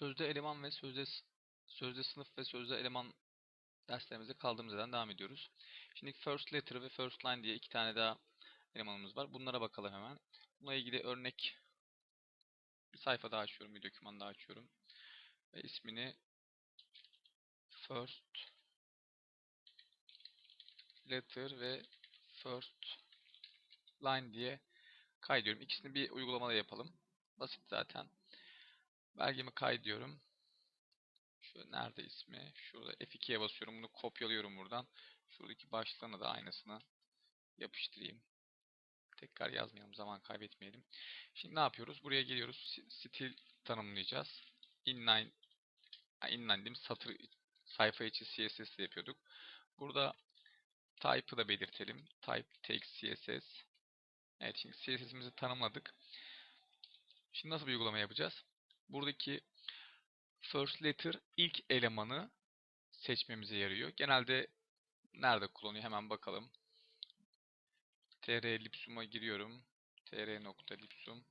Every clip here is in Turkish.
Sözde eleman ve sözde sözde sınıf ve sözde eleman derslerimize kaldığımız yerden devam ediyoruz. Şimdi first letter ve first line diye iki tane daha elemanımız var. Bunlara bakalım hemen. Bununla ilgili örnek bir sayfa daha açıyorum, bir doküman daha açıyorum. Ve ismini first letter ve first line diye kaydediyorum. İkisini bir uygulamada yapalım. Basit zaten. Belgemi kaydediyorum. Şu nerede ismi? Şurada F2'ye basıyorum. Bunu kopyalıyorum buradan. Şuradaki başlığına da aynısını yapıştırayım. Tekrar yazmayalım. Zaman kaybetmeyelim. Şimdi ne yapıyoruz? Buraya geliyoruz. Stil tanımlayacağız. Inline inline diyeyim, satır sayfa içi CSS yapıyorduk. Burada type'ı da belirtelim. Type text CSS. Evet şimdi CSS'imizi tanımladık. Şimdi nasıl bir uygulama yapacağız? Buradaki first letter ilk elemanı seçmemize yarıyor. Genelde nerede kullanıyor hemen bakalım. tr lipsum'a giriyorum. tr.lipsum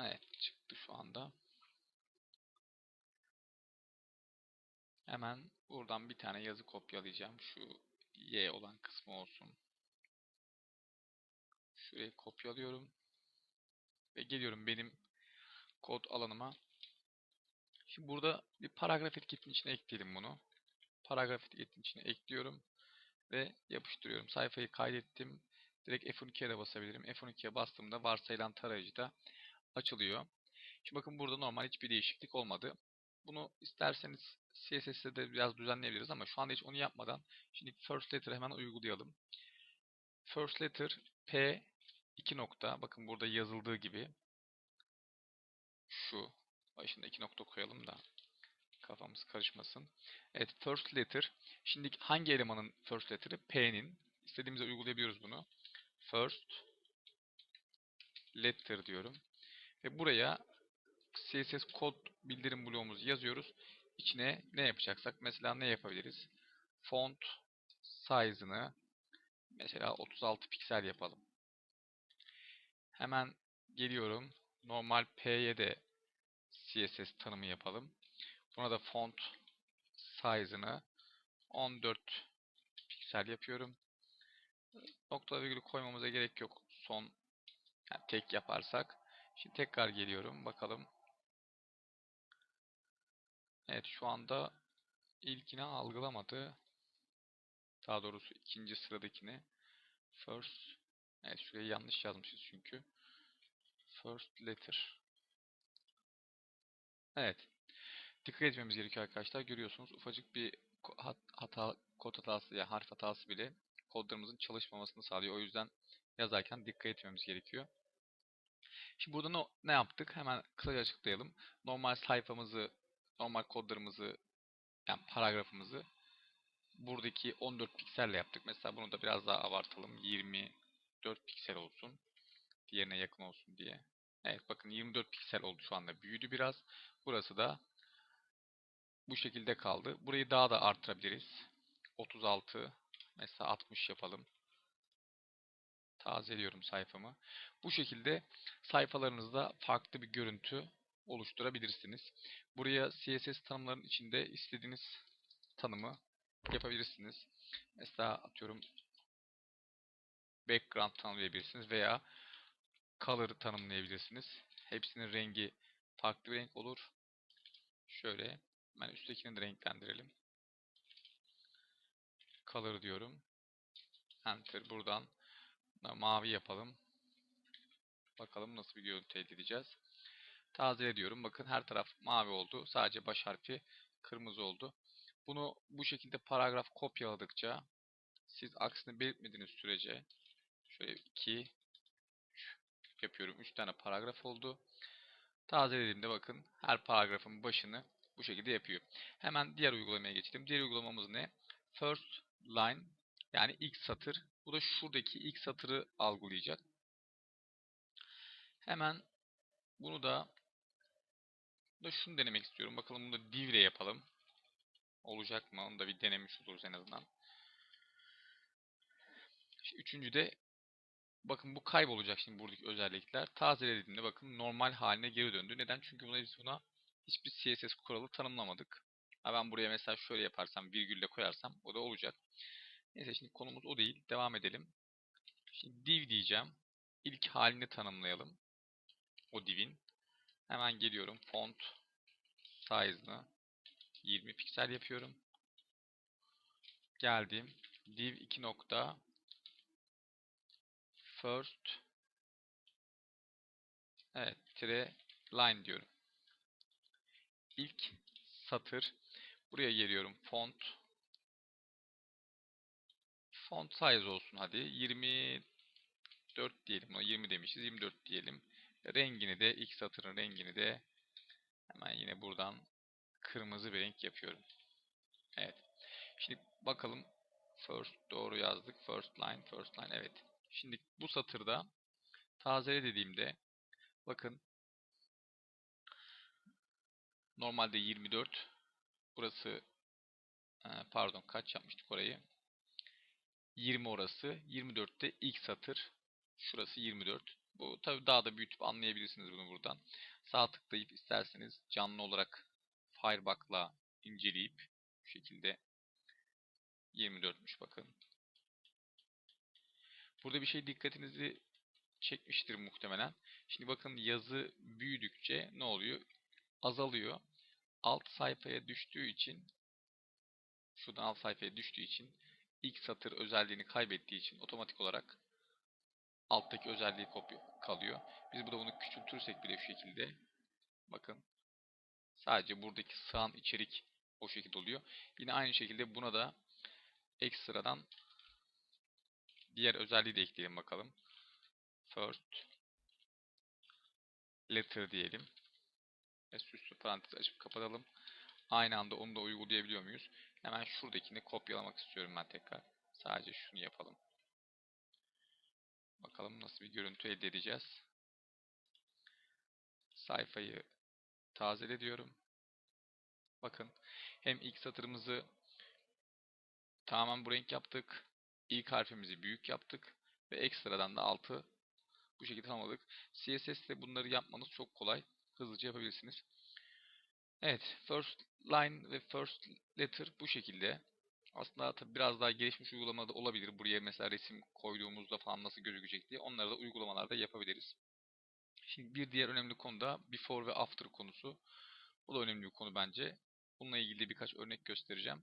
Evet çıktı şu anda. Hemen buradan bir tane yazı kopyalayacağım. Şu y olan kısmı olsun. Şurayı kopyalıyorum. Ve geliyorum benim kod alanıma. Şimdi burada bir paragraf etiketinin içine ekleyelim bunu. Paragraf etiketinin içine ekliyorum. Ve yapıştırıyorum. Sayfayı kaydettim. Direkt F12'ye de basabilirim. F12'ye bastığımda varsayılan tarayıcı da açılıyor. Şimdi bakın burada normal hiçbir değişiklik olmadı. Bunu isterseniz CSS'de de biraz düzenleyebiliriz ama şu anda hiç onu yapmadan şimdi first letter hemen uygulayalım. First letter P 2 nokta. Bakın burada yazıldığı gibi şu başında 2 nokta koyalım da kafamız karışmasın. Evet first letter. Şimdi hangi elemanın first letter'ı? P'nin. İstediğimizde uygulayabiliyoruz bunu. First letter diyorum. Ve buraya CSS kod bildirim bloğumuzu yazıyoruz. İçine ne yapacaksak mesela ne yapabiliriz? Font size'ını mesela 36 piksel yapalım. Hemen geliyorum. Normal P'ye de CSS tanımı yapalım. Buna da font size'ını 14 piksel yapıyorum. Nokta virgül koymamıza gerek yok. Son yani tek yaparsak. Şimdi tekrar geliyorum. Bakalım. Evet şu anda ilkini algılamadı. Daha doğrusu ikinci sıradakini. First. Evet şurayı yanlış yazmışız çünkü. First letter. Evet. Dikkat etmemiz gerekiyor arkadaşlar. Görüyorsunuz ufacık bir hata, kod hatası ya harf hatası bile kodlarımızın çalışmamasını sağlıyor. O yüzden yazarken dikkat etmemiz gerekiyor. Şimdi burada ne, yaptık? Hemen kısaca açıklayalım. Normal sayfamızı, normal kodlarımızı, yani paragrafımızı buradaki 14 pikselle yaptık. Mesela bunu da biraz daha abartalım. 24 piksel olsun. Diğerine yakın olsun diye. Evet bakın 24 piksel oldu şu anda. Büyüdü biraz. Burası da bu şekilde kaldı. Burayı daha da arttırabiliriz. 36 mesela 60 yapalım. Tazeliyorum sayfamı. Bu şekilde sayfalarınızda farklı bir görüntü oluşturabilirsiniz. Buraya CSS tanımların içinde istediğiniz tanımı yapabilirsiniz. Mesela atıyorum background tanımlayabilirsiniz veya color tanımlayabilirsiniz. Hepsinin rengi farklı bir renk olur. Şöyle ben üsttekini de renklendirelim. Color diyorum. Enter buradan da mavi yapalım. Bakalım nasıl bir görüntü elde edeceğiz. Tazele diyorum. Bakın her taraf mavi oldu. Sadece baş harfi kırmızı oldu. Bunu bu şekilde paragraf kopyaladıkça siz aksini belirtmediğiniz sürece şöyle 2 yapıyorum. 3 tane paragraf oldu. Tazelediğimde bakın her paragrafın başını bu şekilde yapıyor. Hemen diğer uygulamaya geçelim. Diğer uygulamamız ne? First line yani ilk satır. Bu da şuradaki ilk satırı algılayacak. Hemen bunu da da şunu denemek istiyorum. Bakalım bunu da div ile yapalım. Olacak mı? Onu da bir denemiş oluruz en azından. Üçüncü de bakın bu kaybolacak şimdi buradaki özellikler. Tazele dediğimde bakın normal haline geri döndü. Neden? Çünkü buna biz buna hiçbir CSS kuralı tanımlamadık. Ha ben buraya mesela şöyle yaparsam virgülle koyarsam o da olacak. Neyse şimdi konumuz o değil. Devam edelim. Şimdi div diyeceğim. İlk halini tanımlayalım. O divin. Hemen geliyorum. Font size'ını 20 piksel yapıyorum. Geldim. Div 2 nokta first evet tire line diyorum. İlk satır. Buraya geliyorum. Font font size olsun hadi. 24 diyelim. Ona 20 demişiz. 24 diyelim. Rengini de ilk satırın rengini de hemen yine buradan kırmızı bir renk yapıyorum. Evet. Şimdi bakalım first doğru yazdık. First line, first line. Evet. Şimdi bu satırda tazele dediğimde bakın. Normalde 24 burası e, pardon kaç yapmıştık orayı? 20 orası. 24'te ilk satır. Şurası 24 bu tabi daha da büyütüp anlayabilirsiniz bunu buradan. Sağ tıklayıp isterseniz canlı olarak Firebug'la inceleyip bu şekilde 24'müş bakın Burada bir şey dikkatinizi çekmiştir muhtemelen. Şimdi bakın yazı büyüdükçe ne oluyor? Azalıyor. Alt sayfaya düştüğü için şuradan alt sayfaya düştüğü için ilk satır özelliğini kaybettiği için otomatik olarak alttaki özelliği kopya kalıyor. Biz burada bunu küçültürsek bile şu şekilde bakın sadece buradaki sığan içerik o şekilde oluyor. Yine aynı şekilde buna da ekstradan Diğer özelliği de ekleyelim bakalım. First letter diyelim. Ve süslü parantez açıp kapatalım. Aynı anda onu da uygulayabiliyor muyuz? Hemen şuradakini kopyalamak istiyorum ben tekrar. Sadece şunu yapalım. Bakalım nasıl bir görüntü elde edeceğiz. Sayfayı tazele diyorum. Bakın hem ilk satırımızı tamamen bu renk yaptık ilk harfimizi büyük yaptık ve ekstradan da altı bu şekilde tamamladık. CSS ile bunları yapmanız çok kolay. Hızlıca yapabilirsiniz. Evet, first line ve first letter bu şekilde. Aslında tabi biraz daha gelişmiş uygulamada olabilir. Buraya mesela resim koyduğumuzda falan nasıl gözükecek diye. Onları da uygulamalarda yapabiliriz. Şimdi bir diğer önemli konu da before ve after konusu. Bu da önemli bir konu bence. Bununla ilgili birkaç örnek göstereceğim.